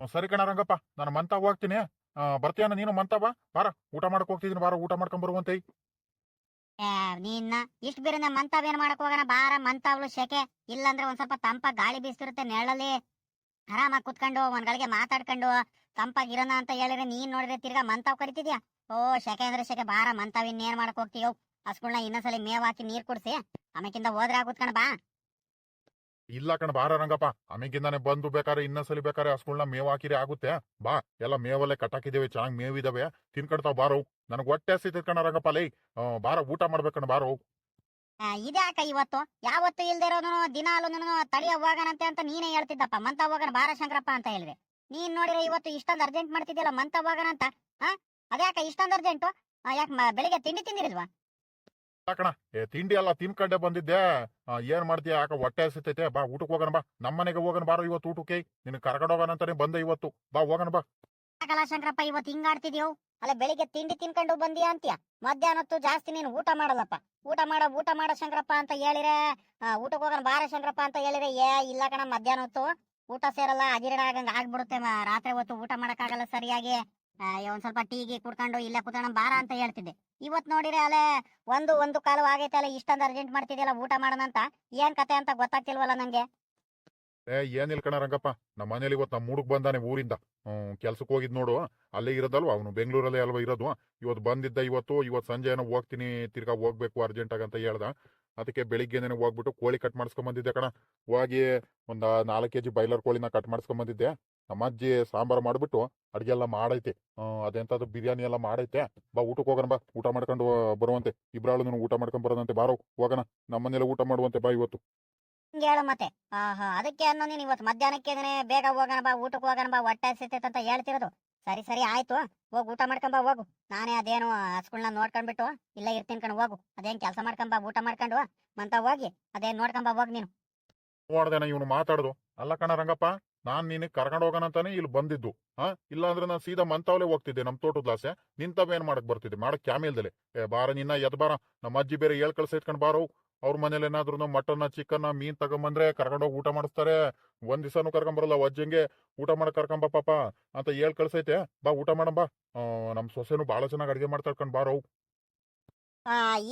ಸರಿ ಕಣ ರಂಗಪ್ಪ, ನಾನು ಮಂತಾಗ ಹೋಗ್ತೀನಿ. ಆ, ನೀನು ನೀನು ಬಾ. ಬಾರ ಊಟ ಮಾಡಕ್ ಹೋಗ್ತಿದ್ದೀನಿ ಬಾರ ಊಟ ಮಾಡ್ಕೊಂಡ್ ಬರುವಂತೆ ನಿನ್ನ ಇಷ್ಟ ಬೇರೆ ಮಂತಾವ್ ಏನ್ ಮಾಡಕ್ ಹೋಗೋಣ ಬಾರ ಮಂತಾವ್ಲು ಶೆಕೆ. ಇಲ್ಲಾಂದ್ರೆ ಒಂದ್ ಸ್ವಲ್ಪ ತಂಪ ಗಾಳಿ ಬೀಸ್ತಿರುತ್ತೆ ನೆರಳಲ್ಲಿ. ಆರಾಮಾಗಿ ಕುತ್ಕೊಂಡು ಒಂದ್ ಗಳಿಗೆ ಮಾತಾಡ್ಕೊಂಡು ತಂಪಾಗಿ ಇರೋಣ ಅಂತ ಹೇಳಿದ್ರೆ ನೀನ್ ನೋಡಿದ್ರೆ ತಿರ್ಗಾ ಮಂತಾವ್ ಕರಿತಿದ್ಯಾ? ಓ ಶೆಕೆ ಅಂದ್ರೆ ಶೆಕೆ ಬಾರ ಮಂತಾವ್ ಇನ್ನೇನ್ ಮಾಡಕ್ ಹೋಗ್ತೀಯೋ. ಹಸ್ಗಳ್ನ ಇನ್ನೊಂದ್ಸಲಿ ಮೇವ್ ಹಾಕಿ ನೀರ್ ಕುಡ್ಸಿ ಆಮೇಕಿಂದ ಹೋದ್ರೆ ಕುತ್ಕೊಂಡ್ ಬಾ. ಇಲ್ಲ ಕಣ, ಬಾರ ರಂಗಪ್ಪ. ಆಮೇಗಿಂದಾನೆ ಬಂದು ಬೇಕಾದ್ರೆ ಇನ್ನೊಂದ್ಸಲಿ ಬೇಕಾದ್ರೆ ಹಸುಗಳನ್ನ ಮೇವ್ ಹಾಕಿರಿ ಆಗುತ್ತೆ. ಬಾ, ಎಲ್ಲ ಮೇವಲ್ಲೇ ಕಟ್ಟಾಕಿದ್ದೇವೆ, ಚೆನ್ನಾಗಿ ಮೇವಿದಾವೆ. ತಿನ್ಕಡ್ತಾವ್, ಬಾರೋ. ನನಗ್ ಹೊಟ್ಟೆ ಹಸಿ ತಿನ್ಕಣ ರಂಗಪ್ಪ, ಲೈ. ಬಾರ, ಊಟ ಮಾಡ್ಬೇಕಣ ಬಾರೋ. ಇದ್ಯಾಕ ಇವತ್ತು. ಯಾವತ್ತು ಇಲ್ದೇ ಇರೋನು ದಿನ ಅಲ್ಲೂ ತಳಿಯ ಹೋಗನಂತೆ ಅಂತ ನೀನೇ ಹೇಳ್ತಿದ್ದಪ್ಪ. ಮಂತ ಹೋಗನ, ಬಾರ ಶಂಕರಪ್ಪ ಅಂತ ಹೇಳಿದೆ. ನೀನ್ ನೋಡಿದ್ರೆ ಇವತ್ತು ಇಷ್ಟೊಂದು ಅರ್ಜೆಂಟ್ ಮಾಡ್ತಿದ್ಯಲ್ಲ, ಮಂತ ಹೋಗನಂತ? ಹಾ ಅದ್ಯಾಕ ಇಷ್ಟೊಂದು ಅರ್ಜೆಂಟು ಯಾಕೆ ಬೆಳಿಗ್ಗೆ ತಿಂಡಿ ತಿಂದಿರಿಲ್ವಾ? ಕಣ ಏ, ತಿಂಡಿ ಎಲ್ಲ ತಿನ್ಕಂಡೆ ಬಂದಿದ್ದೆ. ಏನ್ ಮಾಡ್ತೀಯ? ಯಾಕ ಹೊಟ್ಟೆ ಹಸಿತೈತೆ. ಬಾ, ಊಟಕ್ಕೆ ಹೋಗೋಣ ಬಾ. ನಮ್ಮನೆಗೆ ಹೋಗೋಣ ಬಾರೋ ಇವತ್ತು ಊಟಕ್ಕೆ. ನಿನ್ ಕರ್ಕೊಂಡು ಹೋಗೋಣ ಅಂತಾನೆ ಬಂದೆ ಇವತ್ತು. ಬಾ, ಹೋಗೋಣ ಬಾ. ಶಂಕರಪ್ಪ, ಇವತ್ತು ಹಿಂಗಾಡ್ತಿದ್ಯೋ ಅಲ್ಲ ಬೆಳಿಗ್ಗೆ ತಿಂಡಿ ತಿನ್ಕೊಂಡು ಬಂದಿಯಾ ಅಂತೀಯ? ಮಧ್ಯಾಹ್ನ ಹೊತ್ತು ಜಾಸ್ತಿ ನೀನು ಊಟ ಮಾಡಲ್ಲಪ್ಪ. ಊಟ ಮಾಡ ಊಟ ಮಾಡ ಶಂಕರಪ್ಪ ಅಂತ ಹೇಳಿರೆ. ಊಟಕ್ಕೆ ಹೋಗೋಣ ಬಾರ ಶಂಕರಪ್ಪ ಅಂತ ಹೇಳಿರೆ. ಏ, ಇಲ್ಲ ಕಣ ಮಧ್ಯಾಹ್ನ ಹೊತ್ತು. ಊಟ ಸೇರಲ್ಲ ಅಜೀರ್ಣ ಆಗಂಗ ಆಗ್ಬಿಡುತ್ತೆ ರಾತ್ರಿ ಹೊತ್ತು ಊಟ ಮಾಡಕ್ಕಾಗಲ್ಲ ಸರಿಯಾಗಿ. ಒಂದ್ ಸ್ವಲ್ಪ ಟೀಗೆ ಕುಡ್ಕೊಂಡು ಇಲ್ಲೇ ಕುತ್ಕೊಂಡ ಬಾರ ಅಂತ ಹೇಳ್ತಿದ್ದೆ. ಇವತ್ ನೋಡಿರಿ ಅಲ್ಲ ಒಂದು ಒಂದು ಕಾಲು ಆಗೈತೆ ಅಲ್ಲ, ಇಷ್ಟೊಂದು ಅರ್ಜೆಂಟ್ ಮಾಡ್ತಿದ್ಯಲ್ಲ, ಊಟ ಮಾಡೋಣ ಅಂತ. ಏನ್ ಕತೆ ಅಂತ ಗೊತ್ತಾಗ್ತಿಲ್ವಲ್ಲ ನಂಗೆ? ಏ, ಏನಿಲ್ಲ ಕಣ ರಂಗಪ್ಪ. ನಮ್ಮ ಮನೇಲಿ ಇವತ್ತು ನಮ್ಮ ಹುಡುಗ ಬಂದಾನೆ ಊರಿಂದ. ಕೆಲ್ಸಕ್ಕೆ ಹೋಗಿದ್ ನೋಡು. ಅಲ್ಲೇ ಇರೋದಲ್ವಾ? ಅವನು ಬೆಂಗಳೂರಲ್ಲೇ ಅಲ್ವಾ ಇರೋದು? ಇವತ್ತು ಬಂದಿದ್ದ ಇವತ್ತು ಇವತ್ತು ಸಂಜೆ ಏನೋ ಹೋಗ್ತೀನಿ, ತಿರ್ಗಾ ಹೋಗ್ಬೇಕು ಅರ್ಜೆಂಟ್ ಆಗಂತ ಹೇಳ್ದ. ಅದಕ್ಕೆ ಬೆಳಿಗ್ಗೆನೇ ಹೋಗ್ಬಿಟ್ಟು ಕೋಳಿ ಕಟ್ ಮಾಡಿಸ್ಕೊಂಡ್ ಬಂದಿದ್ದೆ ಕಣ. ಹೋಗಿ ಒಂದ್ ನಾಲ್ಕು ಕೆಜಿ ಬಾಯ್ಲರ್ ಕೋಳಿನ ಕಟ್ ಮಾಡಿಸ್ಕೊಂಡ್ ಬಂದಿದ್ದೆ ನಮ್ಮ ಅಜ್ಜಿ ಸಾಂಬಾರ್ ಮಾಡಿಬಿಟ್ಟು ಅಡ್ಗೆ ಎಲ್ಲ ಮಾಡೈತೆ. ಅದೆಂತದು ಬಿರಿಯಾನಿ ಎಲ್ಲ ಮಾಡೈತೆ. ಬಾ ಊಟಕ್ಕೆ ಹೋಗೋಣ ಬಾ. ಊಟ ಮಾಡ್ಕೊಂಡು ಬರುವಂತೆ. ಇಬ್ರಾಳು ಊಟ ಮಾಡ್ಕೊಂಡು ಬರೋದಂತೆ ಬಾರೋ ಹೋಗೋಣ. ನಮ್ಮನ್ನೆಲ್ಲ ಊಟ ಮಾಡುವಂತೆ ಬಾ ಇವತ್ತು. ಹಿಂಗ್ ಹೇಳು ಮತ್ತೆ. ಆಹಾ ಅದಕ್ಕೆ ಅನ್ನೋ ನೀನು ಇವತ್ತು ಮಧ್ಯಾಹ್ನಕ್ಕೆ ಬೇಗ ಹೋಗೋಣ ಬಾ ಊಟಕ್ಕೆ ಹೋಗೋಣ ಬಾ ಹೊಟ್ಟೆ ಸಿಗ್ತೈತೆ ಅಂತ ಹೇಳ್ತಿರೋದು. ಸರಿ ಸರಿ ಆಯ್ತು. ಹೋಗ್ ಊಟ ಮಾಡ್ಕೊಂಡ್ ಬಾ ಹೋಗು. ನಾನೇ ಅದೇನು ಹಸ್ಗಳನ್ನ ನೋಡ್ಕೊಂಡ್ಬಿಟ್ಟು ಇಲ್ಲ ಇರ್ತೀನಿ ಕಣ ಹೋಗು. ಅದೇನ್ ಕೆಲಸ ಮಾಡ್ಕೊಂಡ್ ಬಾ ಊಟ ಮಾಡ್ಕೊಂಡು ಮಂತ ಹೋಗಿ ಅದೇನ್ ನೋಡ್ಕೊಂಡ್ ಬಾ ಹೋಗ್ ನೀನು. ನೋಡ್ದೇನ ಇವನು ಮಾತಾಡುದು. ಅಲ್ಲ ಕಣ ರಂಗಪ್ಪ. ನಾನ್ ನಿನಗೆ ಕರ್ಕೊಂಡು ಹೋಗೋಣ ಇಲ್ಲಿ ಬಂದಿದ್ದು. ಹಾ? ಇಲ್ಲಾಂದ್ರೆ ನಾನು ಸೀದಾ ಮಂತಾವಲೆ ಹೋಗ್ತಿದ್ದೆ ನಮ್ಮ ನಿಂತವ ಏನ್ ಮಾಡಕ್ ಬರ್ತಿದ್ದೆ? ಮಾಡಕ್ ಕ್ಯಾಮಿಲ್ದಲೆ ಏ, ಬಾರ ನಿನ್ನ ಎದ್ ಬಾರ. ನಮ್ಮ ಅಜ್ಜಿ ಬೇರೆ ಹೇಳ್ ಕಳ್ಸ ಇಟ್ಕೊಂಡ್ ಬಾರೋ. ಅವ್ರ ಮನೇಲಿ ಏನಾದ್ರು ಮಟನ್ ಚಿಕನ್ ಮೀನ್ ತಗೊಂಬಂದ್ರೆ ಕರ್ಕೊಂಡೋಗಿ ಊಟ ಮಾಡಿಸ್ತಾರೆ. ಒಂದ್ ದಿವಸನು ಕರ್ಕೊಂಬರಲ್ಲ ಅಜ್ಜಂಗೆ ಊಟ ಮಾಡಕ್ ಕರ್ಕೊಂಬ ಪಾಪ. ಅಂತ ಹೇಳ್ ಕಳ್ಸೈತೆ ಬಾ, ಊಟ ಮಾಡಂಬಾ ನಮ್ ಸೊಸೆನು ಬಾಳ ಚೆನ್ನಾಗಿ ಅಡಿಗೆ ಮಾಡ್ತಾ ಇಟ್ಕೊಂಡ್ ಬಾರೋ.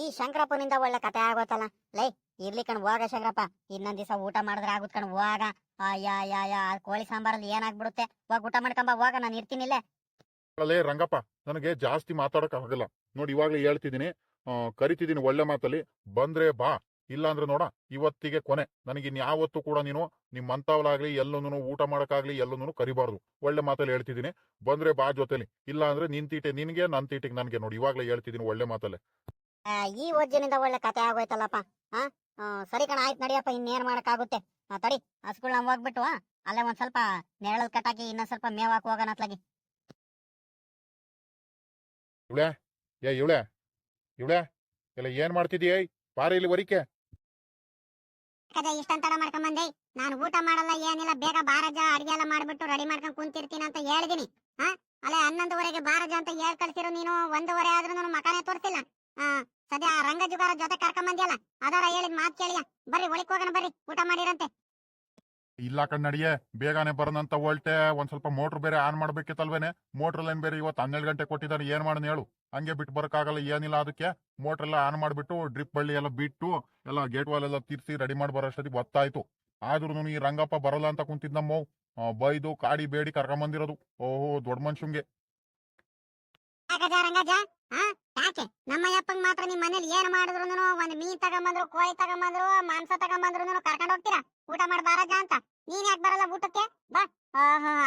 ಈ ಶಂಕರಪ್ಪನಿಂದ ಒಳ್ಳೆ ಕತೆ ಆಗೋತಲ್ಲ. ಲೈ ಇರ್ಲಿ ಕಣ್ ಹೋಗ ಶಂಕರಪ್ಪ. ಇನ್ನೊಂದ್ ದಿವಸ ಊಟ ಮಾಡಿದ್ರೆ ಆಗುತ್ತೆ ಕಣ್ ಹೋಗ. ಯಾ ಕೋಳಿ ಸಾಂಬಾರಲ್ಲಿ ಏನಾಗ್ಬಿಡುತ್ತೆ? ಹೋಗ ಊಟ ಮಾಡ್ಕೊಂಬ ಹೋಗ ನಾನು ಇರ್ತೀನಿ ಇಲ್ಲೇ. ರಂಗಪ್ಪ ನನಗೆ ಜಾಸ್ತಿ ಮಾತಾಡಕ್ ಆಗಲ್ಲ ನೋಡಿ ಇವಾಗ್ಲೇ ಹೇಳ್ತಿದ್ದೀನಿ. ಆ, ಕರಿತಿದ್ದೀನಿ ಒಳ್ಳೆ ಮಾತಲ್ಲಿ. ಬಂದ್ರೆ ಬಾ ಇಲ್ಲ ಅಂದ್ರೆ ನೋಡ ಇವತ್ತಿಗೆ ಕೊನೆ. ನನಗೆ ಇನ್ಯಾವತ್ತೂ ಕೂಡ ನೀನು ನಿಮ್ ಮಂತಾವಲಾಗ್ಲಿ ಎಲ್ಲೂ ಊಟ ಮಾಡಕ್ಕಾಗ್ಲಿ ಎಲ್ಲೂ ಕರಿಬಾರ್ದು. ಒಳ್ಳೆ ಮಾತಲ್ಲಿ ಹೇಳ್ತಿದ್ದೀನಿ. ಬಂದ್ರೆ ಬಾ ಜೊತೆಲಿ. ಇಲ್ಲ ಅಂದ್ರೆ ನಿನ್ ತೀಟೆ ನಿನ್ಗೆ ನನ್ ತೀಟಿಗೆ ನನ್ಗೆ ನೋಡಿ ಇವಾಗ್ಲೇ ಹೇಳ್ತಿದ್ದೀನಿ ಒಳ್ಳೆ ಮಾತಲ್ಲೇ. ಈ ಒಜ್ಜನಿಂದ ಒಳ್ಳೆ ಕತೆ ಆಗೋಯ್ತಲ್ಲಪ್ಪ. ಹಾ ಸರಿ ಕಣ ಆಯ್ತು ನಡಿಯಪ್ಪ ಇನ್ನೇನ್ ಮಾಡಕ್ಕಾಗುತ್ತೆ? ತಡಿ ಹಸ್ಗಳನ್ನ ಹೋಗ್ಬಿಟ್ಟು ಅಲ್ಲೇ ಒಂದ್ ಸ್ವಲ್ಪ ನೆರಳಲ್ ಕಟ್ಟಾಕಿ ಇನ್ನೊಂದ್ ಸ್ವಲ್ಪ ಮೇವ್ ಹಾಕಿ ಹೋಗೋಣ ಅತ್ಲಾಗಿ. ಏ ಇವಳೆ? ಇವಳೆ? ಎಲ್ಲ ಏನ್ ಮಾಡ್ತಿದೀಯ ಬಾರಿ ಇಲ್ಲಿ ವರಿಕೆ ಕದೆ ಇಷ್ಟೊಂದ್ ತಡ ಮಾಡ್ಕೊಂಡ್ ಬಂದೆ. ನಾನು ಊಟ ಮಾಡಲ್ಲ ಏನಿಲ್ಲ ಬೇಗ ಬಾರಜ ಅಡಿಗೆ ಎಲ್ಲ ಮಾಡ್ಬಿಟ್ಟು ರೆಡಿ ಮಾಡ್ಕೊಂಡ್ ಕುಂತಿರ್ತೀನಿ ಅಂತ ಹೇಳಿದೀನಿ. ಹಾ ಅಲ್ಲೇ ಹನ್ನೊಂದುವರೆಗೆ ಬಾರಜ ಅಂತ ಹೇಳ್ ಕಳ್ಸಿರೋ ನೀನು ಒಂದೂವರೆ ಆದ್ರೂ ನಾನು ಮಕಾನೇ ತೋರಿಸಿಲ್ಲ. ಹಾ ಸದ್ಯ ಆ ರಂಗ ಜುಗಾರ ಜೊತೆ ಕರ್ಕೊಂಡ್ ಬಂದಿಯಲ್ಲ ಅದಾರ ಹೇಳಿದ್ ಮಾತ್ ಕೇಳಿಯ. ಬರ್ರಿ ಒಳಕ್ ಹೋಗೋಣ ಬರ್ರಿ ಊಟ ಮಾಡಿರಂತೆ. ಇಲ್ಲ ಕಣ್ಣಡಿಯೇ ಬೇಗನೆ ಬರೋದಂತ ಹೊಲ್ಟೆ ಒಂದ್ ಸ್ವಲ್ಪ ಮೋಟ್ರ್ ಬೇರೆ ಆನ್ ಮಾಡ್ಬೇಕಿತ್ತಲ್ವೇನೆ? ಮೋಟ್ರ್ ಲೈನ್ ಬೇರೆ ಇವತ್ತು ಹನ್ನೆರಡು ಗಂಟೆ ಕೊಟ್ಟಿದ್ದಾರೆ ಏನ್ ಮಾಡೋಣ ಹೇಳು? ಹಂಗೆ ಬಿಟ್ಟು ಬರಕ್ಕಾಗಲ್ಲ ಏನಿಲ್ಲ ಅದಕ್ಕೆ. ಮೋಟ್ರ್ ಎಲ್ಲ ಆನ್ ಮಾಡ್ಬಿಟ್ಟು ಡ್ರಿಪ್ ಬಳ್ಳಿ ಎಲ್ಲ ಬಿಟ್ಟು ಎಲ್ಲ ಗೇಟ್ ವಾಲ್ ಎಲ್ಲ ತಿರ್ಸಿ ರೆಡಿ ಮಾಡಿ ಬರೋಷ್ಟೊತ್ತಿಗೆ ಗೊತ್ತಾಯ್ತು. ಆದ್ರೂ ಈ ರಂಗಪ್ಪ ಬರಲ್ಲ ಅಂತ ಕುಂತಿದ್ದಮ್ಮ. ಬೈದು ಕಾಡಿ ಬೇಡಿ ಕರ್ಕೊಂಬಂದಿರೋದು. ಓಹೋ ದೊಡ್ಡ ಮನುಷ್ಯಂಗೆ ಹಾ? ಯಾಕೆ? ನಮ್ಮ ಅಪ್ಪಂಗ್ ಮಾತ್ರ ನಿಮ್ ಮನೇಲಿ ಏನ್ ಮಾಡಿದ್ರು ಒಂದ್ ಮೀನ್ ತಗೊಂಬಂದ್ರು ಕೋಳಿ ತಗೊಂಬಂದ್ರು ಮಾಂಸ ತಗೊಂಬಂದ್ರು ಕರ್ಕೊಂಡ್ ಹೋಗ್ತೀರಾ? ಊಟ ಮಾಡ್ ಬಾರಜ ಅಂತ. ನೀನ್ ಯಾಕೆ ಬರಲ್ಲ ಊಟಕ್ಕೆ? ಬಾ.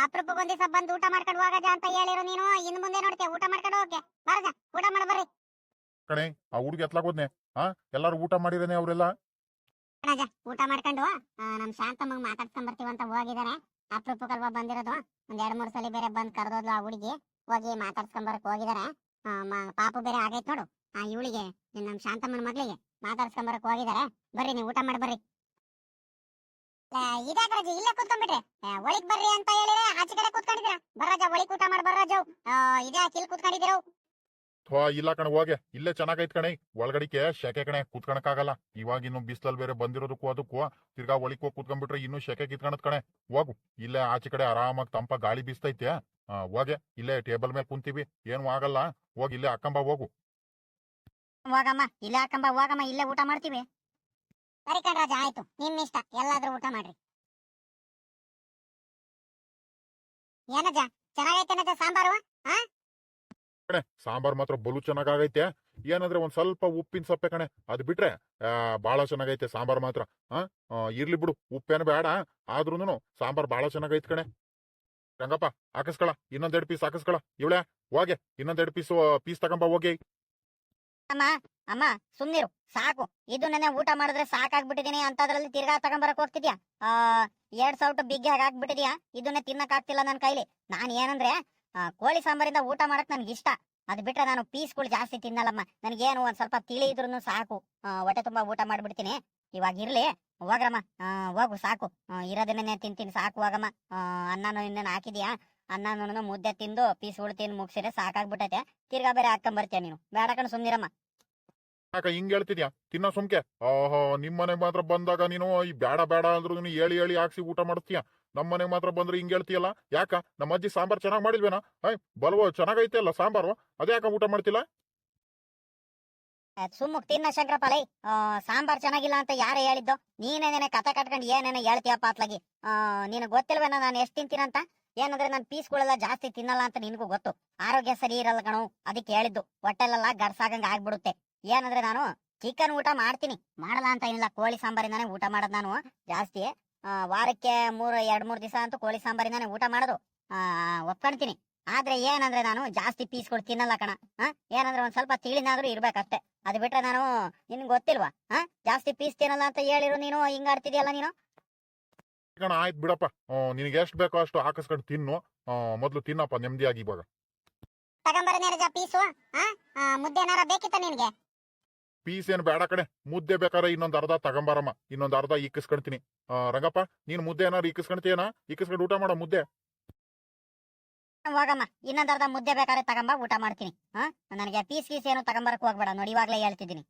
ಅಪರೂಪಕ್ಕೆ ಒಂದ್ ದಿವಸ ಬಂದು ಊಟ ಮಾಡ್ಕೊಂಡು ಹೋಗಜ ಅಂತ ಹೇಳಿರು ನೀನು. ಇನ್ ಮುಂದೆ ನೋಡ್ತೀಯ ಊಟ ಮಾಡ್ಕೊಂಡು ಹೋಗಕ್ಕೆ. ಬಾರಜ ಊಟ ಮಾಡ ಬರ್ರಿ. ಕಣೆ ಆ ಹುಡುಗಿ ಎತ್ಲಾಗೋದ್ನೆ ಹಾ ಎಲ್ಲಾರು ಊಟ ಮಾಡಿರೇನೆ ಅವರೆಲ್ಲ? ರಾಜ ಊಟ ಮಾಡ್ಕೊಂಡು ನಮ್ ಶಾಂತಮ್ಮಂಗ್ ಮಾತಾಡ್ಕೊಂಡ್ ಬರ್ತೀವಿ ಅಂತ ಹೋಗಿದಾರೆ. ಅಪರೂಪಕ್ಕಲ್ವಾ ಬಂದಿರೋದು? ಒಂದ್ ಎರಡ್ ಮೂರ್ ಸಲ ಬೇರೆ ಬಂದ್ ಕರೆದೋದ್ಲು ಆ ಹುಡುಗಿ. ಹೋಗಿ ಮಾತಾಡ್ಸ್ಕೊಂಡ್ ಬರಕ್ ಹೋಗಿದಾರೆ. ಪಾಪು ಬೇರೆ ಆಗೈತ್ ನೋಡು. ಆ, ಇವಳಿಗೆ ನಮ್ ಶಾಂತಮ್ಮನ ಮಗಳಿಗೆ ಮಾತಾಡ್ಸ್ಕೊಂಡ್ ಹೋಗಿದಾರೆ. ಬರ್ರಿ, ನೀವು ಊಟ ಮಾಡಿ ಬರ್ರಿ. ಇದಾಕ ರಜೆ, ಇಲ್ಲೇ ಕೂತ್ಕೊಂಡ್ಬಿಟ್ರೆ? ಒಳಿಗ್ ಬರ್ರಿ ಅಂತ ಹೇಳಿದ್ರೆ ಆಚೆ ಕಡೆ ಕೂತ್ಕೊಂಡಿದ್ದೀರಾ? ಬರ್ರಾಜ ಒಳಿಗ್ ಊಟ ಮಾಡಿ ಬರ್ರಾಜು ಇದ್ಯಾಕೆ ಇಲ್ಲಿ ಕೂತ್ಕೊಂಡಿದ್ದೀರೋ? ಇಲ್ಲ ಕಣ, ಹೋಗೆ. ಇಲ್ಲೇ ಚೆನ್ನಾಗೈತ್ ಕಣೆ. ಒಳಗಡಿಕೆ ಶೆಕೆ ಕಣೆ ಕುತ್ಕೊಳಕ್ಕಾಗಲ್ಲ ಇವಾಗ ಇನ್ನು ಬಿಸ್ಲಲ್ಲಿ ಬೇರೆ ಬಂದಿರೋದಕ್ಕೂ ಅದಕ್ಕೂ ತಿರ್ಗಾ ಒಳಿಕ್ ಹೋಗಿ ಕುತ್ಕೊಂಡ್ಬಿಟ್ರೆ ಇನ್ನೂ ಶೆಕೆ ಕಿತ್ಕೊಳತ್ ಕಣೆ. ಹೋಗು, ಇಲ್ಲೇ ಆಚೆ ಕಡೆ ಆರಾಮಾಗಿ ತಂಪ ಗಾಳಿ ಬೀಸ್ತೈತೆ ಹೋಗೆ ಇಲ್ಲೇ ಟೇಬಲ್ ಮೇಲೆ ಕುಂತೀವಿ. ಏನು ಆಗಲ್ಲ. ಹೋಗಿ ಇಲ್ಲೇ ಅಕ್ಕಂಬ ಹೋಗು. ಹೋಗಮ್ಮ ಇಲ್ಲೇ ಅಕ್ಕಂಬ ಹೋಗಮ್ಮ ಇಲ್ಲೇ ಊಟ ಮಾಡ್ತೀವಿ. ಸರಿ ಕಣ್ರಾಜ ಆಯ್ತು. ನಿಮ್ ಇಷ್ಟ. ಎಲ್ಲಾದ್ರೂ ಊಟ ಮಾಡ್ರಿ. ಏನಜ್ಜ ಚೆನ್ನಾಗೈತೇನಜ್ಜ ಸಾಂಬಾರು? ಕಣೆ ಸಾಂಬಾರ್ ಮಾತ್ರ ಬಲು ಚೆನ್ನಾಗೈತೆ ಏನಂದ್ರೆ ಒಂದ್ ಸ್ವಲ್ಪ ಉಪ್ಪಿನ ಸಪ್ಪೆ ಕಣೆ ಅದ್ ಬಿಟ್ರೆ ಬಹಳ ಬಾಳ ಚೆನ್ನಾಗೈತೆ ಸಾಂಬಾರ್ ಮಾತ್ರ. ಆ ಇರ್ಲಿ ಬಿಡು ಉಪ್ಪೇನು ಬೇಡ ಆದ್ರೂನು ಸಾಂಬಾರ್ ಬಾಳ ಚೆನ್ನಾಗೈತೆ ಕಣೆ. ರಂಗಪ್ಪ ಹಾಕಿಸ್ಕೊಳ. ಇನ್ನೊಂದೆರಡು ಪೀಸ್ ಹಾಕಿಸ್ಕೊಳ. ಇವಳೆ, ಹೋಗೆ. ಇನ್ನೊಂದೆರಡು ಪೀಸ್ ಪೀಸ್ ತಗೊಂಬ, ಹೋಗಿ. ಅಮ್ಮ ಅಮ್ಮ, ಸುಮ್ನಿರು. ಸಾಕು. ಇದು ನೆನೆ ಊಟ ಮಾಡಿದ್ರೆ ಸಾಕಾಗ್ಬಿಟ್ಟಿದೀನಿ. ಅಂತದ್ರಲ್ಲಿ ತಿರ್ಗಾ ತಗೊಂಬರಕ್ ಹೋಗ್ತಿದ್ಯಾ? ಆ, ಎರಡ್ ಸಾವಿರ ಬಿಗ್ಗೆ ಹಾಕ್ಬಿಟ್ಟಿದ್ಯಾ ಇದನ್ನೇ ತಿನ್ನಕ್ ಆಗ್ತಿಲ್ಲ ನನ್ನ ಕೈಲಿ. ನಾನ್ ಏನಂದ್ರೆ ಕೋಳಿ ಸಾಂಬಾರಿಂದ ಊಟ ಮಾಡಕ್ ನನ್ಗೆ ಇಷ್ಟ ಅದ್ ಬಿಟ್ರೆ ನಾನು ಪೀಸ್ಗಳು ಜಾಸ್ತಿ ತಿನ್ನಲ್ಲಮ್ಮ. ನನಗೇನು ಒಂದ್ ಸ್ವಲ್ಪ ತಿಳಿ ಇದ್ರು ಸಾಕು. ಹೊಟ್ಟೆ ತುಂಬಾ ಊಟ ಮಾಡ್ಬಿಡ್ತೀನಿ. ಇವಾಗ ಇರ್ಲಿ. ಹೋಗ್ರಮ್ಮ. ಹೋಗು ಸಾಕು. ಇರೋದನ್ನೇ ತಿಂತೀನಿ. ಸಾಕು ಹೋಗಮ್ಮ. ಆ, ಅನ್ನನೂ ಇನ್ನೇನು ಹಾಕಿದ್ಯಾ? ನೋಡ ಮುದ್ದೆ ತಿಂದು ಪೀಸ್ ಉಳ್ ತಿಂದು ಮುಗಿಸಿದ್ರೆ ಸಾಕಾಗ್ಬಿಟ್ಟೈತೆ. ತಿರ್ಗಾ ಬೇರೆ ಹಾಕೊಂಬರ್ತೀಯ ನೀನು. ಬೇಡ ಕಣ್ ಸುಮ್ನಿರಮ್ಮ. ಯಾಕ ಹಿಂಗ್ ಹೇಳ್ತಿದ್ಯಾ? ತಿನ್ನ ಸುಮ್ಕೆ. ಓಹೋ ನಿಮ್ ಮನೆಗ್ ಮಾತ್ರ ಬಂದಾಗ ನೀನು ಈ ಬೇಡ ಬೇಡ ಅಂದ್ರು ನೀನು ಹೇಳಿ ಹೇಳಿ ಹಾಕ್ಸಿ ಊಟ ಮಾಡ್ತೀಯ ನಮ್ ಮನೆಗ್ ಮಾತ್ರ ಬಂದ್ರೆ ಹಿಂಗ್ ಹೇಳ್ತೀಯಲ್ಲ? ಯಾಕ? ನಮ್ಮ ಅಜ್ಜಿ ಸಾಂಬಾರ್ ಚೆನ್ನಾಗ್ ಮಾಡಿಲ್ವೇನಾ? ಐ ಬಲ್ವೋ ಚೆನ್ನಾಗೈತೆ ಅಲ್ಲ ಸಾಂಬಾರು? ಅದ್ಯಾಕ ಊಟ ಮಾಡ್ತಿಲ್ಲ? ಸುಮ್ಮಕ್ ತಿನ್ನ ಶಂಕರಪಾಲೈ ಸಾಂಬಾರ್ ಚೆನ್ನಾಗಿಲ್ಲ ಅಂತ ಯಾರು ಹೇಳಿದ್ದು ನೀನೇನೇನೆ ಕತೆ ಕಟ್ಕೊಂಡು ಏನೇನೆ ಹೇಳ್ತೀಯಪ್ಪ ಅತ್ಲಾಗಿ? ನಿನಗೆ ಗೊತ್ತಿಲ್ವೇನ ನಾನು ಎಷ್ಟು ತಿಂತೀನಂತ ಏನಂದ್ರೆ ನಾನು ಪೀಸ್ಗಳೆಲ್ಲ ಜಾಸ್ತಿ ತಿನ್ನಲ್ಲ ಅಂತ ನಿನಗೂ ಗೊತ್ತು. ಆರೋಗ್ಯ ಸರಿ ಇರಲ್ಲ ಕಣು ಅದಕ್ಕೆ ಹೇಳಿದ್ದು. ಹೊಟ್ಟೆಲೆಲ್ಲ ಗರ್ಸಾಗಂಗ ಆಗ್ಬಿಡುತ್ತೆ. ಏನಂದ್ರೆ ನಾನು ಚಿಕನ್ ಊಟ ಮಾಡ್ತೀನಿ. ಮಾಡಲ್ಲ ಅಂತ ಏನಿಲ್ಲ ಕೋಳಿ ಸಾಂಬಾರಿಂದಾನೆ ಊಟ ಮಾಡೋದು ನಾನು ಜಾಸ್ತಿ. ಆ, ವಾರಕ್ಕೆ ಮೂರು ಎರಡ್ ಮೂರ್ ದಿವಸ ಅಂತೂ ಕೋಳಿ ಸಾಂಬಾರಿಂದಾನೆ ಊಟ ಮಾಡೋದು. ಆ, ಒಪ್ಕೊಂತೀನಿ ಆದ್ರೆ ಏನಂದ್ರೆ ನಾನು ಜಾಸ್ತಿ ಪೀಸ್ ಕೊಡ್ ತಿನ್ನಲ್ಲ ಕಣ ಆ? ಏನಂದ್ರೆ ಒಂದ್ ಸ್ವಲ್ಪ ತಿಳಿನಾದ್ರೂ ಇರ್ಬೇಕಷ್ಟೆ. ಅದ್ ಬಿಟ್ರೆ ನಾನು ನಿನ್ಗೆ ಗೊತ್ತಿಲ್ವಾ ಹಾ? ಜಾಸ್ತಿ ಪೀಸ್ ತಿನ್ನಲ್ಲ ಅಂತ ಹೇಳಿರು ನೀನು ಹಿಂಗ್ ಆಡ್ತಿದ್ಯಲ್ಲ ನೀನು? ಕಣ ಆಯ್ತು ಬಿಡಪ್ಪ. ನಿನಗೆ ಎಷ್ಟು ಬೇಕೋ ಅಷ್ಟು ಹಾಕಿಸ್ಕೊಂಡು ತಿನ್ನು. ಮೊದಲು ತಿನ್ನಪ್ಪ ನೆಮ್ಮದಿಯಾಗಿ ಇವಾಗ. ತಗೊಂಬರ ನೀರಜ ಪೀಸು ಮುದ್ದೆ ಏನಾರ ಬೇಕಿತ್ತ ನಿನ್ಗೆ? ಪೀಸ್ ಏನ್ ಬೇಡ ಕಣೆ. ಮುದ್ದೆ ಬೇಕಾದ್ರೆ ಇನ್ನೊಂದು ಅರ್ಧ ತಗೊಂಬರಮ್ಮ. ಇನ್ನೊಂದು ಅರ್ಧ ಇಕ್ಕಿಸ್ಕೊಂತೀನಿ ರಂಗಪ್ಪ ನೀನು ಮುದ್ದೆ ಏನಾರು ಇಕ್ಕಿಸ್ಕೊಂತೀಯನ ಇಕ್ಕಿಸ್ಕೊಂಡು ಊಟ ಮಾಡೋ ಮುದ್ದೆ? ಹೋಗಮ್ಮ ಇನ್ನೊಂದರ್ಧ ಮುದ್ದೆ ಬೇಕಾದ್ರೆ ತಗೊಂಬ, ಊಟ ಮಾಡ್ತೀನಿ. ಹಾ? ನನಗೆ ಪೀಸ್ ಗೀಸ್ ಏನು ತಗೊಂಬರಕ್ ಹೋಗ್ಬೇಡ. ನೋಡಿ, ಇವಾಗ್ಲೇ ಹೇಳ್ತಿದ್ದೀನಿ.